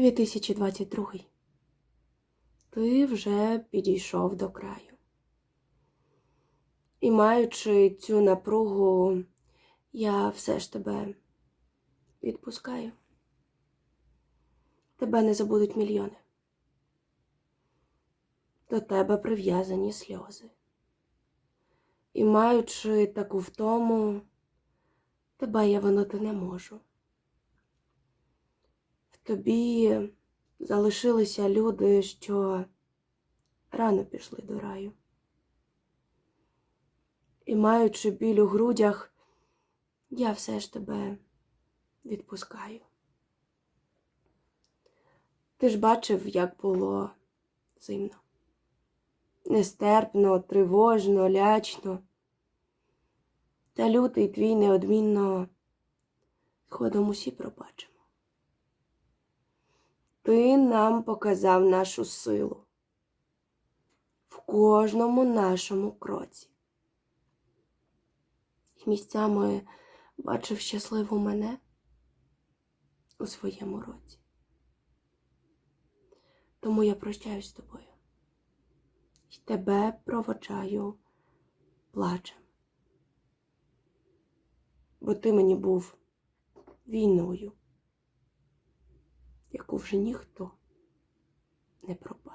2022. Ти вже підійшов до краю. І маючи цю напругу, я все ж тебе відпускаю. Тебе не забудуть мільйони. До тебе прив'язані сльози. І маючи таку втому, тебе я винити не можу. Тобі залишилися люди, що рано пішли до раю. І маючи біль у грудях, я все ж тебе відпускаю. Ти ж бачив, як було зимно. Нестерпно, тривожно, лячно. Та лютий твій неодмінно згодом усі пробачимо. Ти нам показав нашу силу в кожному нашому кроці. І місцями бачив щасливу мене у своєму році. Тому я прощаюсь з тобою і тебе проводжаю плачем. Бо ти мені був війною, яку вже ніхто не пробачить.